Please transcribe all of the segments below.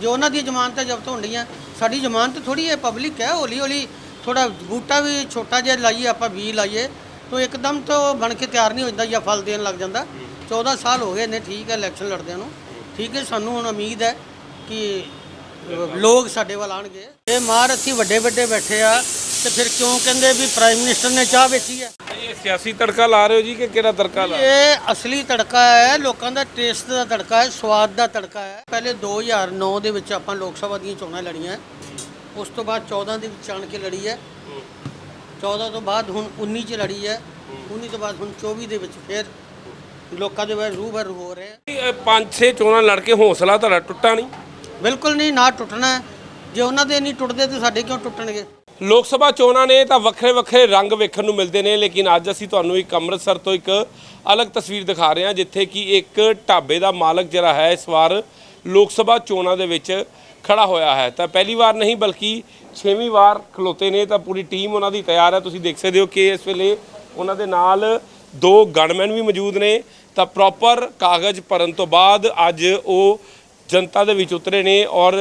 ਜੋ ਉਹਨਾਂ ਦੀ ਜ਼ਮਾਨਤਾਂ ਜ਼ਬਤ ਹੋਣੀਆਂ ਸਾਡੀ ਜ਼ਮਾਨਤ ਥੋੜੀ ਹੈ ਪਬਲਿਕ ਹੈ, ਹੌਲੀ ਹੌਲੀ ਥੋੜਾ ਬੂਟਾ ਵੀ ਛੋਟਾ ਜਿਹਾ ਲਾਈਏ, ਆਪਾਂ ਬੀ ਲਾਈਏ, ਤਾਂ ਇੱਕਦਮ ਤੋਂ ਬਣ ਕੇ ਤਿਆਰ ਨਹੀਂ ਹੋ ਜਾਂਦਾ ਜਾਂ ਫਲ ਦੇਣ ਲੱਗ ਜਾਂਦਾ। 14 ਸਾਲ ਹੋ ਗਏ ਨੇ, ਠੀਕ ਹੈ ਇਲੈਕਸ਼ਨ ਲੜਦਿਆਂ ਨੂੰ। ਠੀਕ ਹੈ, ਸਾਨੂੰ ਹੁਣ ਉਮੀਦ ਹੈ ਕਿ ਲੋਕ ਸਾਡੇ ਵੱਲ ਆਣਗੇ ਇਹ ਅਸੀਂ ਵੱਡੇ ਵੱਡੇ ਬੈਠੇ ਆ, ਤੇ ਫਿਰ ਕਿਉਂ ਕਹਿੰਦੇ ਵੀ ਪ੍ਰਾਈਮ ਮਿਨਿਸਟਰ ਨੇ ਚਾਹ ਵੇਚੀ ਹੈ? ਸਿਆਸੀ ਤੜਕਾ ਲਾ ਰਹੇ ਹੋ ਜੀ ਕਿ ਕਿਹੜਾ ਤੜਕਾ ਲਾ ਇਹ ਅਸਲੀ ਤੜਕਾ ਹੈ ਲੋਕਾਂ ਦਾ ਟੇਸਟ ਦਾ ਤੜਕਾ ਹੈ ਸਵਾਦ ਦਾ ਤੜਕਾ ਹੈ। ਪਹਿਲੇ 2009 ਦੇ ਵਿੱਚ ਆਪਾਂ ਲੋਕ ਸਭਾ ਦੀਆਂ ਚੋਣਾਂ ਲੜੀਆਂ। ਉਸ ਤੋਂ ਬਾਅਦ 14 ਦੇ ਵਿੱਚ ਆਣ ਕੇ ਲੜੀ ਹੈ। 14 ਤੋਂ ਬਾਅਦ ਹੁਣ 19 ਚ ਲੜੀ ਹੈ। 19 ਤੋਂ ਬਾਅਦ ਹੁਣ 24 ਦੇ ਵਿੱਚ ਫਿਰ ਲੋਕਾਂ ਦੇ ਵਿੱਚ ਰੂਬਰੂ ਹੋ ਰਹੇ ਪੰਜ ਛੇ ਚੋਣਾਂ ਲੜ ਕੇ ਹੌਸਲਾ ਤੁਹਾਡਾ ਟੁੱਟਾ ਨਹੀਂ? ਬਿਲਕੁਲ ਨਹੀਂ ਨਾ ਟੁੱਟਣਾ। ਜੇ ਉਹਨਾਂ ਦੇ ਨਹੀਂ ਟੁੱਟਦੇ ਤੇ ਸਾਡੇ ਕਿਉਂ ਟੁੱਟਣਗੇ? ਲੋਕ ਸਭਾ ਚੋਣਾਂ ਨੇ ਤਾਂ ਵੱਖਰੇ ਵੱਖਰੇ ਰੰਗ ਵੇਖਣ ਨੂੰ ਮਿਲਦੇ ਨੇ, ਲੇਕਿਨ ਅੱਜ ਅਸੀਂ ਤੁਹਾਨੂੰ ਇੱਕ ਅੰਮ੍ਰਿਤਸਰ ਤੋਂ ਇੱਕ ਅਲੱਗ ਤਸਵੀਰ ਦਿਖਾ ਰਹੇ ਹਾਂ, ਜਿੱਥੇ ਕਿ ਇੱਕ ਢਾਬੇ ਦਾ ਮਾਲਕ ਜਿਹੜਾ ਹੈ, ਇਸ ਵਾਰ ਲੋਕ ਸਭਾ ਚੋਣਾਂ ਦੇ ਵਿੱਚ ਖੜਾ ਹੋਇਆ ਹੈ। ਤਾਂ ਪਹਿਲੀ ਵਾਰ ਨਹੀਂ, ਬਲਕਿ ਛੇਵੀਂ ਵਾਰ ਖਲੋਤੇ ਨੇ, ਤਾਂ ਪੂਰੀ ਟੀਮ ਉਹਨਾਂ ਦੀ ਤਿਆਰ ਹੈ। ਤੁਸੀਂ ਦੇਖ ਸਕਦੇ ਹੋ ਕਿ ਇਸ ਵੇਲੇ ਉਹਨਾਂ ਦੇ ਨਾਲ ਦੋ ਗਨਮੈਨ ਵੀ ਮੌਜੂਦ ਨੇ। ਤਾਂ ਪ੍ਰੋਪਰ ਕਾਗਜ਼ ਭਰਨ ਤੋਂ ਬਾਅਦ ਅੱਜ ਉਹ ਜਨਤਾ ਦੇ ਵਿੱਚ ਉਤਰੇ ਨੇ ਔਰ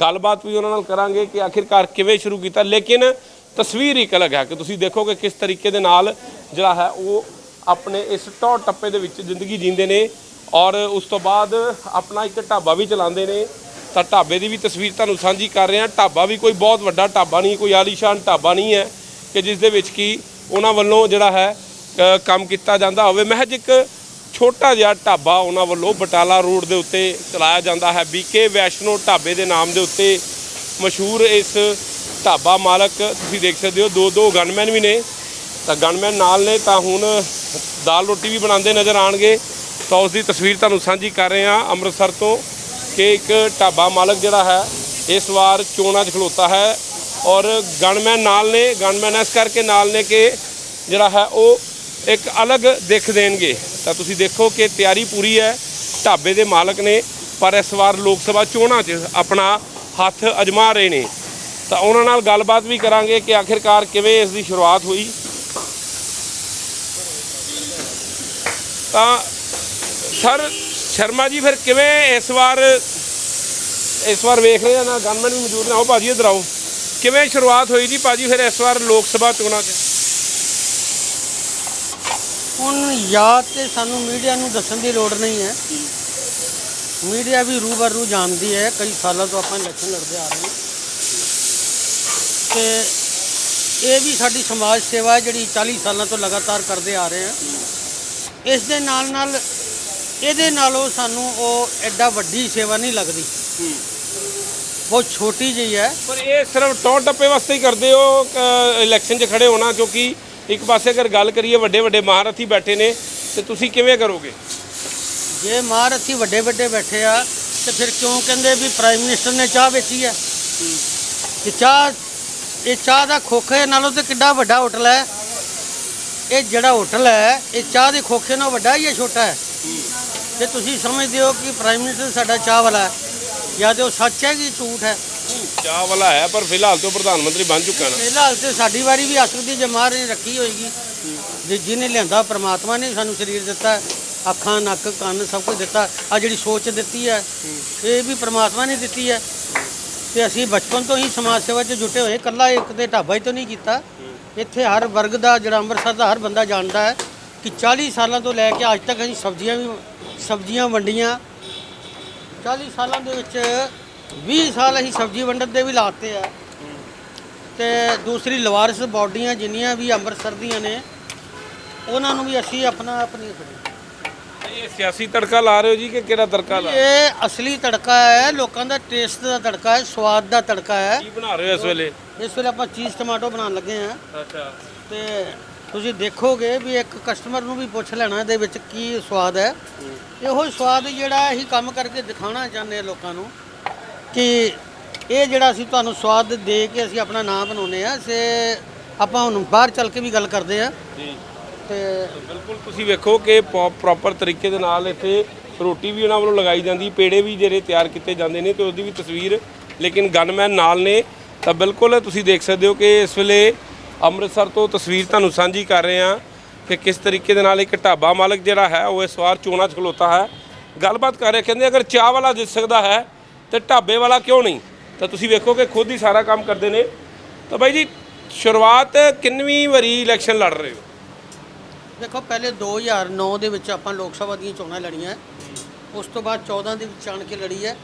ਗੱਲਬਾਤ ਵੀ ਉਹਨਾਂ ਨਾਲ ਕਰਾਂਗੇ ਕਿ ਆਖਿਰਕਾਰ ਕਿਵੇਂ ਸ਼ੁਰੂ ਕੀਤਾ, ਲੇਕਿਨ ਤਸਵੀਰ ਇੱਕ ਅਲੱਗ ਹੈ ਕਿ ਤੁਸੀਂ ਦੇਖੋਗੇ ਕਿਸ ਤਰੀਕੇ ਦੇ ਨਾਲ ਜਿਹੜਾ ਹੈ ਉਹ ਆਪਣੇ ਇਸ ਟੌਰ ਟੱਪੇ ਦੇ ਵਿੱਚ ਜ਼ਿੰਦਗੀ ਜੀਂਦੇ ਨੇ ਔਰ ਉਸ ਤੋਂ ਬਾਅਦ ਆਪਣਾ ਇੱਕ ਢਾਬਾ ਵੀ ਚਲਾਉਂਦੇ ਨੇ। ਤਾਂ ਢਾਬੇ ਦੀ ਵੀ ਤਸਵੀਰ ਤੁਹਾਨੂੰ ਸਾਂਝੀ ਕਰ ਰਹੇ ਹਾਂ। ਢਾਬਾ ਵੀ ਕੋਈ ਬਹੁਤ ਵੱਡਾ ਢਾਬਾ ਨਹੀਂ, ਕੋਈ ਆਲੀਸ਼ਾਨ ਢਾਬਾ ਨਹੀਂ ਹੈ ਕਿ ਜਿਸ ਦੇ ਵਿੱਚ ਕੀ ਉਹਨਾਂ ਵੱਲੋਂ ਜਿਹੜਾ ਹੈ ਕੰਮ ਕੀਤਾ ਜਾਂਦਾ ਹੋਵੇ। ਮਹਿਜ ਇੱਕ ਛੋਟਾ ਜਿਹਾ ਢਾਬਾ ਉਹਨਾਂ ਵੱਲੋਂ ਬਟਾਲਾ ਰੋਡ ਦੇ ਉੱਤੇ ਚਲਾਇਆ ਜਾਂਦਾ ਹੈ। ਬੀਕੇ ਵੈਸ਼ਨੋ ਢਾਬੇ ਦੇ ਨਾਮ ਦੇ ਉੱਤੇ ਮਸ਼ਹੂਰ ਇਸ ਢਾਬਾ ਮਾਲਕ ਤੁਸੀਂ ਦੇਖ ਸਕਦੇ ਹੋ, ਦੋ ਦੋ ਗਨਮੈਨ ਵੀ ਨੇ। ਤਾਂ ਗਨਮੈਨ ਨਾਲ ਨੇ, ਤਾਂ ਹੁਣ ਦਾਲ ਰੋਟੀ ਵੀ ਬਣਾਉਂਦੇ ਨਜ਼ਰ ਆਣਗੇ ਤਾਂ ਉਸ ਦੀ ਤਸਵੀਰ ਤੁਹਾਨੂੰ ਸਾਂਝੀ ਕਰ ਰਹੇ ਹਾਂ। ਅੰਮ੍ਰਿਤਸਰ ਤੋਂ ਕਿ ਇੱਕ ਢਾਬਾ ਮਾਲਕ ਜਿਹੜਾ ਹੈ, ਇਸ ਵਾਰ ਚੋਣਾਂ 'ਚ ਖਲੋਤਾ ਹੈ। ਔਰ ਗਨਮੈਨ ਨਾਲ ਨੇ, ਗਨਮੈਨ ਇਸ ਕਰਕੇ ਨਾਲ ਨੇ ਕਿ ਜਿਹੜਾ ਹੈ, ਉਹ ਇੱਕ ਅਲੱਗ ਦਿੱਖ ਦੇਣਗੇ। ਤਾਂ ਤੁਸੀਂ ਦੇਖੋ ਕਿ ਤਿਆਰੀ ਪੂਰੀ ਹੈ। ਢਾਬੇ ਦੇ ਮਾਲਕ ਨੇ ਪਰ ਇਸ ਵਾਰ ਲੋਕ ਸਭਾ ਚੋਣਾਂ 'ਚ ਆਪਣਾ ਹੱਥ ਅਜਮਾ ਰਹੇ ਨੇ। ਤਾਂ ਉਹਨਾਂ ਨਾਲ ਗੱਲਬਾਤ ਵੀ ਕਰਾਂਗੇ ਕਿ ਆਖਿਰਕਾਰ ਕਿਵੇਂ ਇਸ ਦੀ ਸ਼ੁਰੂਆਤ ਹੋਈ। ਤਾਂ ਸਰ ਸ਼ਰਮਾ ਜੀ, ਫਿਰ ਕਿਵੇਂ ਇਸ ਵਾਰ ਇਸ ਵਾਰ ਵੇਖ ਰਹੇ ਆ ਨਾ? ਗਨਮੈਨ ਵੀ ਮੌਜੂਦ ਨੇ। ਆਓ ਭਾਜੀ ਇੱਧਰ ਆਓ। ਕਿਵੇਂ ਸ਼ੁਰੂਆਤ ਹੋਈ ਜੀ? ਭਾਜੀ ਫਿਰ ਇਸ ਵਾਰ ਲੋਕ ਸਭਾ ਚੋਣਾਂ 'ਚ। ਹੁਣ ਯਾਦ ਤੇ ਸਾਨੂੰ ਮੀਡੀਆ ਨੂੰ ਦੱਸਣ ਦੀ ਲੋੜ ਨਹੀਂ ਹੈ। ਮੀਡੀਆ ਵੀ ਰੂਬਰੂ ਜਾਣਦੀ ਹੈ, ਕਈ ਸਾਲਾਂ ਤੋਂ ਆਪਾਂ ਇਲੈਕਸ਼ਨ ਲੜਦੇ ਆ ਰਹੇ ਹਾਂ। ਤੇ ਇਹ ਵੀ ਸਾਡੀ ਸਮਾਜ ਸੇਵਾ ਹੈ, ਜਿਹੜੀ 40 ਸਾਲਾਂ ਤੋਂ ਲਗਾਤਾਰ ਕਰਦੇ ਆ ਰਹੇ ਹਾਂ। ਇਸ ਦੇ ਨਾਲ ਨਾਲ ਇਹਦੇ ਨਾਲੋਂ ਸਾਨੂੰ ਉਹ ਐਡਾ ਵੱਡੀ ਸੇਵਾ ਨਹੀਂ ਲੱਗਦੀ। ਬਹੁਤ ਛੋਟੀ ਜਿਹੀ ਹੈ। ਪਰ ਇਹ ਸਿਰਫ ਟੌਰ ਟੱਪੇ ਵਾਸਤੇ ਹੀ ਕਰਦੇ ਹੋ ਇਲੈਕਸ਼ਨ 'ਚ ਖੜੇ ਹੋਣਾ, ਕਿਉਂਕਿ ਇੱਕ ਪਾਸੇ ਅਗਰ ਗੱਲ ਕਰੀਏ, ਵੱਡੇ ਵੱਡੇ ਮਹਾਰਥੀ ਬੈਠੇ ਨੇ, ਤੇ ਤੁਸੀਂ ਕਿਵੇਂ ਕਰੋਗੇ? ਜੇ ਮਹਾਰਥੀ ਵੱਡੇ ਵੱਡੇ ਬੈਠੇ ਆ, ਤੇ ਫਿਰ ਕਿਉਂ ਕਹਿੰਦੇ ਵੀ ਪ੍ਰਾਈਮ ਮਿਨਿਸਟਰ ਨੇ ਚਾਹ ਵੇਚੀ ਹੈ? ਕਿ ਚਾਹ, ਇਹ ਚਾਹ ਦਾ ਖੋਖੇ ਨਾਲੋਂ ਤੇ ਕਿੱਡਾ ਵੱਡਾ ਹੋਟਲ ਹੈ? ਇਹ ਜਿਹੜਾ ਹੋਟਲ ਹੈ, ਇਹ ਚਾਹ ਦੇ ਖੋਖੇ ਨਾਲੋਂ ਵੱਡਾ ਹੀ ਜਾਂ ਛੋਟਾ ਹੈ? ਜੇ ਤੁਸੀਂ ਸਮਝਦੇ ਹੋ ਕਿ ਪ੍ਰਾਈਮ ਮਿਨਿਸਟਰ ਸਾਡਾ ਚਾਹ ਵਾਲਾ ਹੈ? ਜਾਂ ਤੇ ਉਹ ਸੱਚ ਹੈ ਕਿ ਝੂਠ ਹੈ? ਚਾਹ ਵਾਲਾ ਹੈ, ਪਰ ਫਿਲਹਾਲ ਤੋਂ ਪ੍ਰਧਾਨ ਮੰਤਰੀ ਬਣ ਚੁੱਕਾ ਨਾ। ਫਿਲਹਾਲ ਤੇ ਸਾਡੀ ਵਾਰੀ ਵੀ ਅਸਲ ਦੀ ਜੇ ਨੇ ਰੱਖੀ ਹੋਏਗੀ। ਜੇ ਜਿਹਨੇ ਲਿਆਂਦਾ, ਪ੍ਰਮਾਤਮਾ ਨੇ ਸਾਨੂੰ ਸਰੀਰ ਦਿੱਤਾ, ਅੱਖਾਂ, ਨੱਕ, ਕੰਨ ਸਭ ਕੁਝ ਦਿੱਤਾ। ਆ ਜਿਹੜੀ ਸੋਚ ਦਿੱਤੀ ਹੈ, ਇਹ ਵੀ ਪ੍ਰਮਾਤਮਾ ਨੇ ਦਿੱਤੀ ਹੈ। ਤੇ ਅਸੀਂ ਬਚਪਨ ਤੋਂ ਹੀ ਸਮਾਜ ਸੇਵਾ 'ਚ ਜੁਟੇ ਹੋਏ, ਇਕੱਲਾ ਇੱਕ ਤੇ ਢਾਬਾ ਹੀ ਤੋਂ ਨਹੀਂ ਕੀਤਾ। ਇੱਥੇ ਹਰ ਵਰਗ ਦਾ, ਜਿਹੜਾ ਅੰਮ੍ਰਿਤਸਰ ਦਾ ਹਰ ਬੰਦਾ ਜਾਣਦਾ ਹੈ ਕਿ 40 ਸਾਲਾਂ ਤੋਂ ਲੈ ਕੇ ਅੱਜ ਤੱਕ ਅਸੀਂ ਸਬਜ਼ੀਆਂ ਵੀ, ਸਬਜ਼ੀਆਂ, ਵੰਡੀਆਂ 40 ਸਾਲਾਂ ਦੇ ਵਿੱਚ 20 ਸਾਲ ਅਸੀਂ ਸਬਜ਼ੀ ਵੰਡਣ ਦੇ ਵੀ ਲਾਤੇ ਆ। ਤੇ ਦੂਸਰੀ ਲਵਾਰਸ ਬਾਡੀਆਂ ਜਿੰਨੀਆਂ ਵੀ ਅੰਮ੍ਰਿਤਸਰ ਦੀਆਂ ਨੇ ਉਹਨਾਂ ਨੂੰ ਵੀ ਅਸੀਂ ਆਪਣਾ ਆਪਣੀ ਇਹ ਸਿਆਸੀ ਤੜਕਾ ਲਾ ਰਹੇ ਹੋ ਜੀ ਕਿ ਕਿਹੜਾ ਤੜਕਾ ਲਾ ਇਹ ਅਸਲੀ ਤੜਕਾ ਹੈ ਲੋਕਾਂ ਦਾ ਟੇਸਟ ਦਾ ਤੜਕਾ ਹੈ ਸਵਾਦ ਦਾ ਤੜਕਾ ਹੈ। ਕੀ ਬਣਾ ਰਹੇ ਹੋ ਇਸ ਵੇਲੇ? ਇਸ ਵੇਲੇ ਆਪਾਂ ਚੀਜ਼ ਟਮਾਟੋ ਬਣਾਉਣ ਲੱਗੇ ਆ ਅੱਛਾ। ਤੇ ਤੁਸੀਂ ਦੇਖੋਗੇ ਵੀ ਇੱਕ ਕਸਟਮਰ ਨੂੰ ਵੀ ਪੁੱਛ ਲੈਣਾ ਇਹਦੇ ਵਿੱਚ ਕੀ ਸਵਾਦ ਹੈ। ਇਹੋ ਸਵਾਦ ਜਿਹੜਾ ਅਸੀਂ ਕੰਮ ਕਰਕੇ ਦਿਖਾਉਣਾ ਚਾਹੁੰਦੇ ਆ ਲੋਕਾਂ ਨੂੰ। ਕਿ ਇਹ ਜਿਹੜਾ ਅਸੀਂ ਤੁਹਾਨੂੰ ਸਵਾਦ ਦੇ ਕੇ ਅਸੀਂ ਆਪਣਾ ਨਾਮ ਬਣਾਉਂਦੇ ਆ ਸੇ ਆਪਾਂ ਹੁਣ ਬਾਹਰ ਚੱਲ ਕੇ ਵੀ ਗੱਲ ਕਰਦੇ ਆ ਜੀ। ਤੇ ਬਿਲਕੁਲ ਤੁਸੀਂ ਵੇਖੋ ਕਿ ਪ੍ਰੋਪਰ ਤਰੀਕੇ ਦੇ ਨਾਲ ਇੱਥੇ ਰੋਟੀ ਵੀ ਉਹਨਾਂ ਵੱਲੋਂ ਲਗਾਈ ਜਾਂਦੀ ਪੇੜੇ ਵੀ ਜਿਹੜੇ ਤਿਆਰ ਕੀਤੇ ਜਾਂਦੇ ਨੇ ਤੇ ਉਹਦੀ ਵੀ ਤਸਵੀਰ ਲੇਕਿਨ ਗਨਮੈਨ ਨਾਲ ਨੇ। ਤਾਂ ਬਿਲਕੁਲ ਤੁਸੀਂ ਦੇਖ ਸਕਦੇ ਹੋ ਕਿ ਇਸ ਵੇਲੇ ਅੰਮ੍ਰਿਤਸਰ ਤੋਂ ਤਸਵੀਰ ਤੁਹਾਨੂੰ ਸਾਂਝੀ ਕਰ ਰਹੇ ਹਾਂ ਕਿ ਕਿਸ ਤਰੀਕੇ ਦੇ ਨਾਲ ਇੱਕ ਢਾਬਾ ਮਾਲਕ ਜਿਹੜਾ ਹੈ ਉਹ ਇਸ ਵਾਰ ਚੋਣਾਂ 'ਚ ਖਲੋਤਾ ਹੈ। ਗੱਲਬਾਤ ਕਰ ਰਿਹਾ ਕਹਿੰਦੇ ਅਗਰ ਚਾਹ ਵਾਲਾ ਜਿੱਤ ਸਕਦਾ ਹੈ ਤੇ ਢਾਬੇ ਵਾਲਾ ਕਿਉਂ ਨਹੀਂ? ਤਾਂ ਤੁਸੀਂ ਵੇਖੋ ਕਿ ਖੁਦ ਹੀ ਸਾਰਾ ਕੰਮ ਕਰਦੇ ਨੇ। ਤਾਂ ਬਾਈ ਜੀ ਸ਼ੁਰੂਆਤ ਕਿੰਨਵੀਂ ਵਾਰੀ ਇਲੈਕਸ਼ਨ ਲੜ ਰਹੇ ਹੋ? ਦੇਖੋ ਪਹਿਲੇ 2009 ਦੇ ਵਿੱਚ ਆਪਾਂ ਲੋਕ ਸਭਾ ਦੀਆਂ ਚੋਣਾਂ ਲੜੀਆਂ। ਉਸ ਤੋਂ ਬਾਅਦ 14 ਦੇ ਵਿੱਚ ਆਣ ਕੇ ਲੜੀ ਹੈ।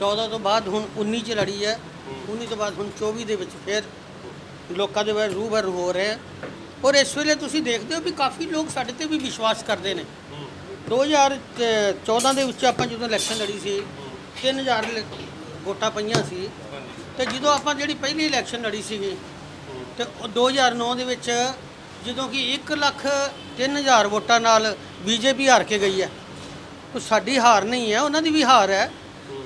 14 ਤੋਂ ਬਾਅਦ ਹੁਣ 19 ਚ ਲੜੀ ਹੈ। 19 ਤੋਂ ਬਾਅਦ ਹੁਣ 24 ਦੇ ਵਿੱਚ ਫਿਰ ਲੋਕਾਂ ਦੇ ਬਾਰੇ ਰੂਬਰ ਹੋ ਰਹੇ ਹੈ। ਔਰ ਇਸ ਵੇਲੇ ਤੁਸੀਂ ਦੇਖਦੇ ਹੋ ਵੀ ਕਾਫੀ ਲੋਕ ਸਾਡੇ ਤੇ ਵੀ ਵਿਸ਼ਵਾਸ ਕਰਦੇ ਨੇ। 2014 ਦੇ ਵਿੱਚ ਆਪਾਂ ਜਦੋਂ ਇਲੈਕਸ਼ਨ ਲੜੀ ਸੀ 3000 ਲ- ਵੋਟਾਂ ਪਈਆਂ ਸੀ। ਤੇ ਜਦੋਂ ਆਪਾਂ ਜਿਹੜੀ ਪਹਿਲੀ ਇਲੈਕਸ਼ਨ ਲੜੀ ਸੀਗੀ, ਤੇ ਉਹ 2009 ਦੇ ਵਿੱਚ ਜਦੋਂ ਕਿ 1 ਲੱਖ 3000 ਵੋਟਾਂ ਨਾਲ ਬੀਜੇਪੀ ਹਾਰ ਕੇ ਗਈ ਹੈ। ਉਹ ਸਾਡੀ ਹਾਰ ਨਹੀਂ ਹੈ, ਉਹਨਾਂ ਦੀ ਵੀ ਹਾਰ ਹੈ।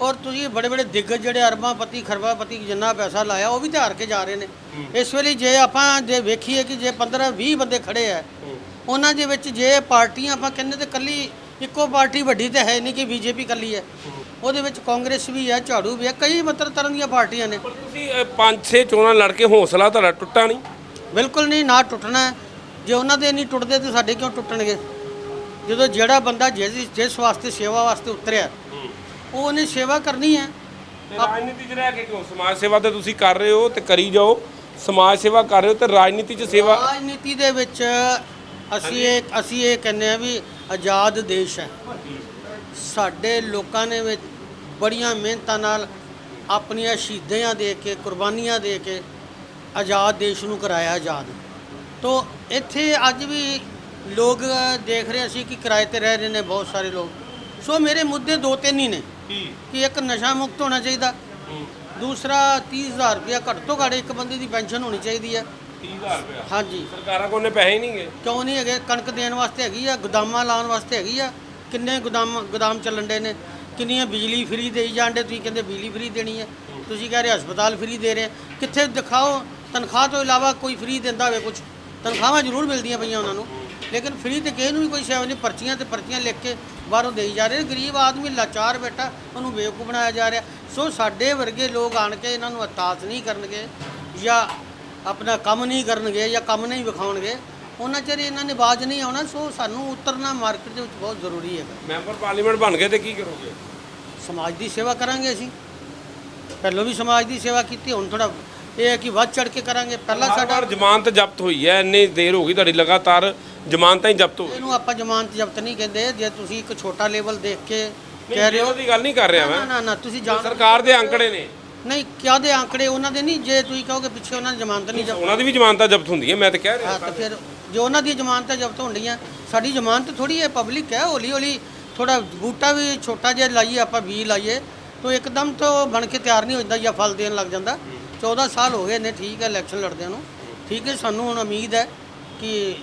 ਔਰ ਤੁਸੀਂ ਬੜੇ ਬੜੇ ਦਿੱਗਜ ਜਿਹੜੇ ਅਰਬਾਂਪਤੀ ਖਰਬਾਪਤੀ ਜਿੰਨਾ ਪੈਸਾ ਲਾਇਆ, ਉਹ ਵੀ ਤੇ ਹਾਰ ਕੇ ਜਾ ਰਹੇ ਨੇ। ਇਸ ਵੇਲੇ ਜੇ ਆਪਾਂ ਜੇ ਵੇਖੀਏ ਕਿ ਜੇ 15 20 ਬੰਦੇ ਖੜੇ ਆ ਉਹਨਾਂ ਦੇ ਵਿੱਚ ਜੇ ਪਾਰਟੀਆਂ ਆਪਾਂ ਕਹਿੰਦੇ ਤੇ ਕੱਲੀ ਇੱਕੋ ਪਾਰਟੀ ਵੱਡੀ ਤੇ ਹੈ ਨਹੀਂ ਕਿ ਬੀਜੇਪੀ ਕੱਲੀ ਹੈ। ਉਹਦੇ ਵਿੱਚ ਕਾਂਗਰਸ ਵੀ ਹੈ ਝਾੜੂ ਵੀ ਹੈ ਕਈ ਮਤਲਬ ਤਰ੍ਹਾਂ ਦੀਆਂ ਪਾਰਟੀਆਂ ਨੇ। ਪਰ ਤੁਸੀਂ ਅ, ਪੰਜ ਛੇ ਚੋਣਾਂ ਲੜ ਕੇ ਹੌਸਲਾ ਤੁਹਾਡਾ ਟੁੱਟਾ ਨਹੀਂ? ਬਿਲਕੁਲ ਨਹੀਂ ਨਾ ਟੁੱਟਣਾ। ਹੈ। ਜੇ ਉਹਨਾਂ ਦੇ ਨਹੀਂ ਟੁੱਟਦੇ ਤੇ ਸਾਡੇ ਕਿਉਂ ਟੁੱਟਣਗੇ? ਜਦੋਂ ਜਿਹੜਾ ਬੰਦਾ ਜਿਸ ਜਿਸ ਵਾਸਤੇ ਸੇਵਾ ਵਾਸਤੇ ਉਤਰਿਆ ਉਹ ਉਹਨੇ ਸੇਵਾ ਕਰਨੀ ਹੈ। ਤੇ ਰਾਜਨੀਤੀ 'ਚ ਰਹਿ ਕੇ ਕਿਉਂ? ਸਮਾਜ ਸੇਵਾ ਤੇ ਤੁਸੀਂ ਕਰ ਰਹੇ ਹੋ ਤੇ ਕਰੀ ਜਾਓ। ਸਮਾਜ ਸੇਵਾ ਕਰ ਰਹੇ ਹੋ ਤੇ ਰਾਜਨੀਤੀ 'ਚ ਸੇਵਾ ਰਾਜਨੀਤੀ ਦੇ ਵਿੱਚ ਅਸੀਂ ਇਹ ਅਸੀਂ ਇਹ ਕਹਿੰਦੇ ਆ ਵੀ ਆਜ਼ਾਦ ਦੇਸ਼ ਹੈ। ਸਾਡੇ ਲੋਕਾਂ ਨੇ ਵਿੱਚ ਬੜੀਆਂ ਮਿਹਨਤਾਂ ਨਾਲ ਆਪਣੀਆਂ ਸ਼ਹੀਦੀਆਂ ਦੇ ਕੇ ਕੁਰਬਾਨੀਆਂ ਦੇ ਕੇ ਆਜ਼ਾਦ ਦੇਸ਼ ਨੂੰ ਕਰਾਇਆ ਆਜ਼ਾਦ ਤੋ ਇੱਥੇ ਅੱਜ ਵੀ ਲੋਕ ਦੇਖ ਰਹੇ ਅਸੀਂ ਕਿ ਕਿਰਾਏ ਤੇ ਰਹਿ ਰਹੇ ਨੇ ਬਹੁਤ ਸਾਰੇ ਲੋਕ। ਸੋ ਮੇਰੇ ਮੁੱਦੇ ਦੋ ਤਿੰਨ ਹੀ ਨੇ ਕੀ ਇੱਕ ਨਸ਼ਾ ਮੁਕਤ ਹੋਣਾ ਚਾਹੀਦਾ ਦੂਸਰਾ 30000 ਰੁਪਇਆ ਘੱਟ ਤੋਂ ਘੱਟ ਇੱਕ ਬੰਦੇ ਦੀ ਪੈਨਸ਼ਨ ਹੋਣੀ ਚਾਹੀਦੀ ਹੈ। 30000 ਰੁਪਇਆ? ਹਾਂਜੀ। ਸਰਕਾਰਾਂ ਕੋਲ ਨੇ ਪੈਸੇ ਹੀ ਨਹੀਂ ਗਏ ਕਿਉਂ ਨਹੀਂ ਹੈਗੇ? ਕਣਕ ਦੇਣ ਵਾਸਤੇ ਹੈਗੀ ਆ ਗੋਦਾਮਾਂ ਲਾਉਣ ਵਾਸਤੇ ਹੈਗੀ ਆ। ਕਿੰਨੇ ਗੋਦਾਮ ਗੋਦਾਮ ਚੱਲਣ ਦੇ ਨੇ? ਕਿੰਨੀਆਂ ਬਿਜਲੀ ਫ੍ਰੀ ਦੇਈ ਜਾਂਦੇ, ਤੁਸੀਂ ਕਹਿੰਦੇ ਬਿਜਲੀ ਫ੍ਰੀ ਦੇਣੀ ਹੈ। ਤੁਸੀਂ ਕਹਿ ਰਹੇ ਹਸਪਤਾਲ ਫ੍ਰੀ ਦੇ ਰਹੇ ਕਿੱਥੇ ਦਿਖਾਓ, ਤਨਖਾਹ ਤੋਂ ਇਲਾਵਾ ਕੋਈ ਫ੍ਰੀ ਦਿੰਦਾ ਹੋਵੇ ਕੁਝ ਤਨਖਾਹਾਂ ਜ਼ਰੂਰ ਮਿਲਦੀਆਂ ਪਈਆਂ ਉਹਨਾਂ ਨੂੰ। ਲੇਕਿਨ ਫ੍ਰੀ ਤੇ ਕਿਸੇ ਨੂੰ ਵੀ ਕੋਈ ਸੇਵਾ ਨਹੀਂ, ਪਰਚੀਆਂ ਤੇ ਪਰਚੀਆਂ ਲਿਖ ਕੇ ਬਾਹਰੋਂ ਦੇਈ ਜਾ ਰਹੇ ਗਰੀਬ ਆਦਮੀ ਲਾਚਾਰ ਬੈਠਾ, ਉਹਨੂੰ ਬੇਵਕੂਫ ਬਣਾਇਆ ਜਾ ਰਿਹਾ। ਸੋ ਸਾਡੇ ਵਰਗੇ ਲੋਕ ਆਣ ਕੇ ਇਹਨਾਂ ਨੂੰ ਅਤਾਸ ਨਹੀਂ ਕਰਨਗੇ ਜਾਂ ਆਪਣਾ ਕੰਮ ਨਹੀਂ ਕਰਨਗੇ ਜਾਂ ਕੰਮ ਨਹੀਂ ਵਿਖਾਉਣਗੇ। ਉਹਨਾਂ ਚਿਰ ਇਹਨਾਂ ਨੇ ਬਾਜ ਨਹੀਂ ਆਉਣਾ ਸੋ ਸਾਨੂੰ ਉਤਰਨਾ ਮਾਰਕੀਟ ਦੇ ਵਿੱਚ ਬਹੁਤ ਜ਼ਰੂਰੀ ਹੈਗਾ। ਮੈਂਬਰ ਪਾਰਲੀਮੈਂਟ ਬਣ ਗਏ ਤੇ ਕੀ ਕਰੋਗੇ? ਸਮਾਜ ਦੀ ਸੇਵਾ ਕਰਾਂਗੇ ਅਸੀਂ। ਪਹਿਲਾਂ ਵੀ ਸਮਾਜ ਦੀ ਸੇਵਾ ਕੀਤੀ ਹੁਣ ਥੋੜਾ ਇਹ ਹੈ ਕਿ ਵੱਧ ਚੜ ਕੇ ਕਰਾਂਗੇ। ਪਹਿਲਾਂ ਸਾਡਾ ਜ਼ਮਾਨਤ ਜ਼ਬਤ ਹੋਈ ਹੈ ਇੰਨੀ ਦੇਰ ਹੋ ਗਈ ਤੁਹਾਡੀ ਲਗਾਤਾਰ ਜ਼ਮਾਨਤਾਂ ਹੀ ਜ਼ਬਤ ਹੋ ਇਹਨੂੰ ਆਪਾਂ ਜ਼ਮਾਨਤ ਜ਼ਬਤ ਨਹੀਂ ਕਹਿੰਦੇ ਜੇ ਤੁਸੀਂ ਇੱਕ ਛੋਟਾ ਲੈਵਲ ਦੇਖ ਕੇ ਕਹਿ ਰਹੇ ਹੋ ਦੀ ਗੱਲ ਨਹੀਂ ਕਰ ਰਿਹਾ ਨਾ ਮੈਂ। ਨਾ ਨਾ ਤੁਸੀਂ ਜਾਣ। ਸਰਕਾਰ ਦੇ ਅੰਕੜੇ ਨੇ। ਨਹੀਂ ਕਿਆ ਦੇ ਆંકੜੇ ਉਹਨਾਂ ਦੇ ਨਹੀਂ। ਜੇ ਤੁਸੀਂ ਕਹੋਗੇ ਪਿੱਛੇ ਉਹਨਾਂ ਦੀ ਜ਼ਮਾਨਤ ਨਹੀਂ ਜ਼ਬਤ ਉਹਨਾਂ ਦੀ ਵੀ ਜ਼ਮਾਨਤਾਂ ਜ਼ਬਤ ਹੁੰਦੀਆਂ ਮੈਂ ਤਾਂ ਕਹਿ ਰਿਹਾ। ਹਾਂ ਤਾਂ ਫਿਰ ਜੋ ਉਹਨਾਂ ਦੀ ਜ਼ਮਾਨਤਾਂ ਜ਼ਬਤ ਹੁੰਦੀਆਂ ਸਾਡੀ ਜ਼ਮਾਨਤ ਥੋੜੀ ਹੈ ਪਬਲਿਕ ਹੈ ਹੌਲੀ ਹੌਲੀ ਥੋੜਾ ਬੂਟਾ ਵੀ ਛੋਟਾ ਜਿਹਾ ਲਾਈਏ, ਆਪਾਂ ਬੀ ਲਾਈਏ, ਤਾਂ ਇੱਕਦਮ ਤੋਂ ਬਣ ਕੇ ਤਿਆਰ ਨਹੀਂ ਹੋ ਜਾਂਦਾ ਜਾਂ ਫਲ ਦੇਣ ਲੱਗ ਜਾਂਦਾ। 14 ਸਾਲ ਹੋ ਗਏ ਨੇ, ਠੀਕ ਹੈ ਇਲੈਕਸ਼ਨ ਲੜਦਿਆਂ ਨੂੰ। ਠੀਕ ਹੈ, ਸਾਨੂੰ ਹੁਣ ਉਮੀਦ ਹੈ ਕਿ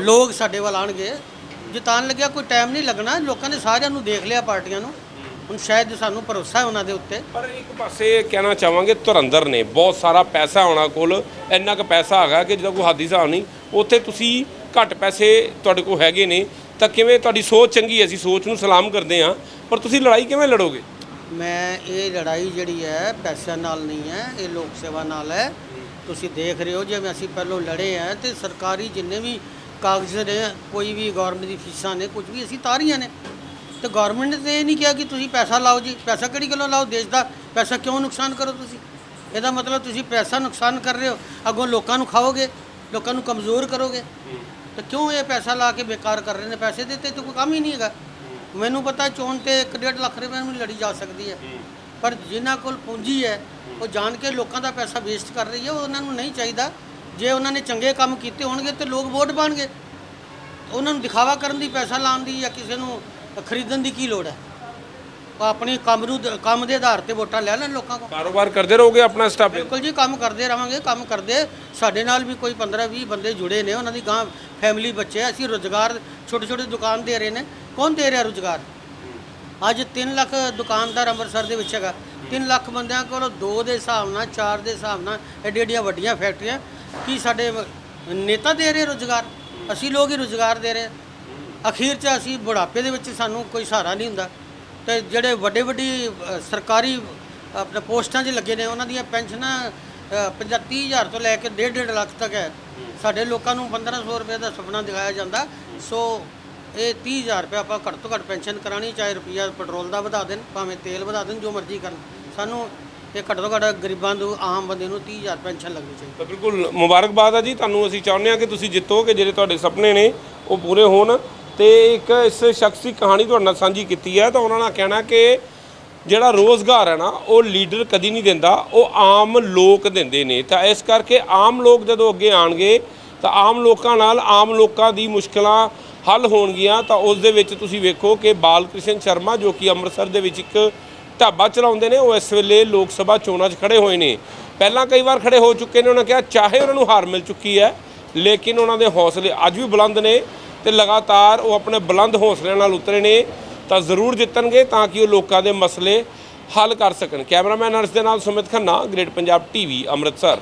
ਲੋਕ ਸਾਡੇ ਵੱਲ ਆਣਗੇ ਜਿਤਾਨ ਲੱਗਿਆ, ਕੋਈ ਟਾਈਮ ਨਹੀਂ ਲੱਗਣਾ। ਲੋਕਾਂ ਨੇ ਸਾਰਿਆਂ ਨੂੰ ਦੇਖ ਲਿਆ, ਪਾਰਟੀਆਂ ਨੂੰ। ਹੁਣ ਸ਼ਾਇਦ ਸਾਨੂੰ ਭਰੋਸਾ ਹੈ ਉਹਨਾਂ ਦੇ ਉੱਤੇ। ਪਰ ਇੱਕ ਪਾਸੇ ਕਹਿਣਾ ਚਾਹਾਂਗੇ ਧੁਰੰਦਰ ਨੇ। ਬਹੁਤ ਸਾਰਾ ਪੈਸਾ ਉਹਨਾਂ ਕੋਲ। ਇੰਨਾ ਕੁ ਪੈਸਾ ਹੈਗਾ ਕਿ ਜਿਹਦਾ ਕੋਈ ਹੱਦ ਹੀ ਹਿਸਾਬ ਨਹੀਂ। ਉੱਥੇ ਤੁਸੀਂ ਘੱਟ ਪੈਸੇ ਤੁਹਾਡੇ ਕੋਲ ਹੈਗੇ ਨੇ। ਤਾਂ ਕਿਵੇਂ ਤੁਹਾਡੀ ਸੋਚ ਚੰਗੀ ਹੈ? ਅਸੀਂ ਸੋਚ ਨੂੰ ਸਲਾਮ ਕਰਦੇ ਹਾਂ। ਪਰ ਤੁਸੀਂ ਲੜਾਈ ਕਿਵੇਂ ਲੜੋਗੇ? ਮੈਂ ਇਹ ਲੜਾਈ ਜਿਹੜੀ ਹੈ ਪੈਸਿਆਂ ਨਾਲ ਨਹੀਂ ਹੈ ਇਹ ਲੋਕ ਸੇਵਾ ਨਾਲ ਹੈ। ਤੁਸੀਂ ਦੇਖ ਰਹੇ ਹੋ ਜਿਵੇਂ ਅਸੀਂ ਪਹਿਲਾਂ ਲੜੇ ਆ ਤੇ ਸਰਕਾਰੀ ਜਿੰਨੇ ਵੀ ਕਾਗਜ਼ ਨੇ ਕੋਈ ਵੀ ਗਵਰਨਮੈਂਟ ਦੀ ਫੀਸਾਂ ਨੇ ਕੁਝ ਵੀ ਅਸੀਂ ਤਾਰੀਆਂ ਨੇ। ਤੇ ਗਵਰਨਮੈਂਟ ਨੇ ਤਾਂ ਇਹ ਨਹੀਂ ਕਿਹਾ ਕਿ ਤੁਸੀਂ ਪੈਸਾ ਲਾਓ ਜੀ। ਪੈਸਾ ਕਿਹੜੀ ਗੱਲੋਂ ਲਾਓ? ਦੇਸ਼ ਦਾ ਪੈਸਾ ਕਿਉਂ ਨੁਕਸਾਨ ਕਰੋ ਤੁਸੀਂ? ਇਹਦਾ ਮਤਲਬ ਤੁਸੀਂ ਪੈਸਾ ਨੁਕਸਾਨ ਕਰ ਰਹੇ ਹੋ। ਅੱਗੋਂ ਲੋਕਾਂ ਨੂੰ ਖਾਓਗੇ, ਲੋਕਾਂ ਨੂੰ ਕਮਜ਼ੋਰ ਕਰੋਗੇ। ਤਾਂ ਕਿਉਂ ਇਹ ਪੈਸਾ ਲਾ ਕੇ ਬੇਕਾਰ ਕਰ ਰਹੇ ਨੇ? ਪੈਸੇ ਦੇ ਤੇ ਤਾਂ ਕੋਈ ਕੰਮ ਹੀ ਨਹੀਂ ਹੈਗਾ। ਮੈਨੂੰ ਪਤਾ ਚੋਣ ਤੇ 1.5 ਲੱਖ ਰੁਪਏ ਨੂੰ ਲੜੀ ਜਾ ਸਕਦੀ ਹੈ। ਪਰ ਜਿਨ੍ਹਾਂ ਕੋਲ ਪੂੰਜੀ ਹੈ, ਉਹ ਜਾਣ ਕੇ ਲੋਕਾਂ ਦਾ ਪੈਸਾ ਵੇਸਟ ਕਰ ਰਹੀ ਹੈ। ਉਹ ਉਹਨਾਂ ਨੂੰ ਨਹੀਂ ਚਾਹੀਦਾ। ਜੇ ਉਹਨਾਂ ਨੇ ਚੰਗੇ ਕੰਮ ਕੀਤੇ ਹੋਣਗੇ ਤੇ ਲੋਕ ਵੋਟ ਪਾਣਗੇ। ਉਹਨਾਂ ਨੂੰ ਦਿਖਾਵਾ ਕਰਨ ਦੀ ਪੈਸਾ ਲਾਉਣ ਦੀ ਜਾਂ ਕਿਸੇ ਨੂੰ ਖਰੀਦਣ ਦੀ ਕੀ ਲੋੜ ਹੈ? ਆਪਣੀ ਕੰਮ ਨੂੰ ਕੰਮ ਦੇ ਆਧਾਰ ਤੇ ਵੋਟਾਂ ਲੈ ਲੈਣ ਲੋਕਾਂ ਕੋਲ। ਕਾਰੋਬਾਰ ਕਰਦੇ ਰਹੋਗੇ ਆਪਣਾ ਸਟਾਫ ਬਿਲਕੁਲ ਜੀ ਕੰਮ ਕਰਦੇ ਰਵਾਂਗੇ ਕੰਮ ਕਰਦੇ। ਸਾਡੇ ਨਾਲ ਵੀ ਕੋਈ 15 20 ਬੰਦੇ ਜੁੜੇ ਨੇ ਉਹਨਾਂ ਦੀ ਗਾਂ ਫੈਮਿਲੀ ਬੱਚੇ। ਅਸੀਂ ਰੋਜ਼ਗਾਰ ਛੋਟੇ ਛੋਟੇ ਦੁਕਾਨ ਦੇ ਰਹੇ ਨੇ। ਕੌਣ ਦੇ ਰਿਹਾ ਰੋਜ਼ਗਾਰ? ਅੱਜ 3 ਲੱਖ ਦੁਕਾਨਦਾਰ ਅੰਮ੍ਰਿਤਸਰ ਦੇ ਵਿੱਚ ਹੈਗਾ। 3 ਲੱਖ ਬੰਦਿਆਂ ਕੋਲ 2 ਦੇ ਹਿਸਾਬ ਨਾਲ 4 ਦੇ ਹਿਸਾਬ ਨਾਲ ਐਡੀ ਐਡੀਆਂ ਵੱਡੀਆਂ ਫੈਕਟਰੀਆਂ। ਕੀ ਸਾਡੇ ਨੇਤਾ ਦੇ ਰਹੇ ਰੋਜ਼ਗਾਰ? ਅਸੀਂ ਲੋਕ ਹੀ ਰੋਜ਼ਗਾਰ ਦੇ ਰਹੇ। ਅਖੀਰ 'ਚ ਅਸੀਂ ਬੁਢਾਪੇ ਦੇ ਵਿੱਚ ਸਾਨੂੰ ਕੋਈ ਸਹਾਰਾ ਨਹੀਂ ਹੁੰਦਾ। ਤੇ ਜਿਹੜੇ ਵੱਡੇ ਵੱਡੀ ਸਰਕਾਰੀ ਆਪਣੇ ਪੋਸਟਾਂ 'ਚ ਲੱਗੇ ਨੇ, ਉਹਨਾਂ ਦੀਆਂ ਪੈਨਸ਼ਨਾਂ 35000 ਤੋਂ ਲੈ ਕੇ 1.5 ਲੱਖ ਤੱਕ ਹੈ। ਸਾਡੇ ਲੋਕਾਂ ਨੂੰ 1500 ਰੁਪਏ ਦਾ ਸੁਪਨਾ ਦਿਖਾਇਆ ਜਾਂਦਾ। ਸੋ ਇਹ 30000 ਰੁਪਏ ਆਪਾਂ ਘੱਟ ਤੋਂ ਘੱਟ ਪੈਨਸ਼ਨ ਕਰਾਣੀ ਚਾਹੇ ਰੁਪਈਆ ਪੈਟਰੋਲ ਦਾ ਵਧਾ ਦੇਣ, ਭਾਵੇਂ ਤੇਲ ਵਧਾ ਦੇਣ, ਜੋ ਮਰਜ਼ੀ ਕਰਨ। ਸਾਨੂੰ ਇਹ ਘੱਟ ਤੋਂ ਘੱਟ ਗਰੀਬਾਂ ਨੂੰ, ਆਮ ਬੰਦੇ ਨੂੰ 30000 ਪੈਨਸ਼ਨ ਲੱਗਣੀ ਚਾਹੀਦੀ। ਬਿਲਕੁਲ ਮੁਬਾਰਕਬਾਦ ਆ ਜੀ। ਤੁਹਾਨੂੰ ਅਸੀਂ ਚਾਹੁੰਦੇ ਹਾਂ ਕਿ ਤੁਸੀਂ ਜਿੱਤੋ ਕਿ ਜਿਹੜੇ ਤੁਹਾਡੇ ਸੁਪਨੇ ਨੇ, ਉਹ ਪੂਰੇ ਹੋਣ। ਤੇ ਇੱਕ ਇਸ ਸ਼ਖਸ ਦੀ ਕਹਾਣੀ ਤੁਹਾਡੇ ਨਾਲ ਸਾਂਝੀ ਕੀਤੀ ਹੈ ਤਾਂ ਉਹਨਾਂ ਦਾ ਕਹਿਣਾ ਕਿ ਜਿਹੜਾ ਰੋਜ਼ਗਾਰ ਹੈ ਨਾ, ਉਹ ਲੀਡਰ ਕਦੀ ਨਹੀਂ ਦਿੰਦਾ, ਉਹ ਆਮ ਲੋਕ ਦਿੰਦੇ ਨੇ। ਤਾਂ ਇਸ ਕਰਕੇ ਆਮ ਲੋਕ ਜਦੋਂ ਅੱਗੇ ਆਣਗੇ ਤਾਂ ਆਮ ਲੋਕਾਂ ਨਾਲ ਆਮ ਲੋਕਾਂ ਦੀ ਮੁਸ਼ਕਲਾਂ ਹੱਲ ਹੋਣਗੀਆਂ। ਤਾਂ ਉਸ ਦੇ ਵਿੱਚ ਤੁਸੀਂ ਵੇਖੋ ਕਿ ਬਾਲ ਕ੍ਰਿਸ਼ਨ ਸ਼ਰਮਾ, ਜੋ ਕਿ ਅੰਮ੍ਰਿਤਸਰ ਦੇ ਵਿੱਚ ਇੱਕ ਢਾਬਾ ਚਲਾਉਂਦੇ ਨੇ, ਉਹ ਇਸ ਵੇਲੇ ਲੋਕ ਸਭਾ ਚੋਣਾਂ 'ਚ ਖੜੇ ਹੋਏ ਨੇ। ਪਹਿਲਾਂ ਕਈ ਵਾਰ ਖੜੇ ਹੋ ਚੁੱਕੇ ਨੇ, ਉਹਨਾਂ ਕਿਹਾ ਚਾਹੇ ਉਹਨਾਂ ਨੂੰ ਹਾਰ ਮਿਲ ਚੁੱਕੀ ਹੈ, ਲੇਕਿਨ ਉਹਨਾਂ ਦੇ ਹੌਸਲੇ ਅੱਜ ਵੀ ਬੁਲੰਦ ਨੇ। ਤੇ ਲਗਾਤਾਰ ਉਹ ਆਪਣੇ ਬੁਲੰਦ ਹੌਸਲਿਆਂ ਨਾਲ ਉਤਰੇ ਨੇ ਤਾਂ ਜ਼ਰੂਰ ਜਿੱਤਣਗੇ ਤਾਂ ਕਿ ਉਹ ਲੋਕਾਂ ਦੇ ਮਸਲੇ ਹੱਲ ਕਰ ਸਕਣ। ਕੈਮਰਾਮੈਨ ਅਰਸ਼ ਦੇ ਨਾਲ ਸੁਮਿਤ ਖੰਨਾ, ਗ੍ਰੇਟ ਪੰਜਾਬ ਟੀਵੀ, ਅੰਮ੍ਰਿਤਸਰ।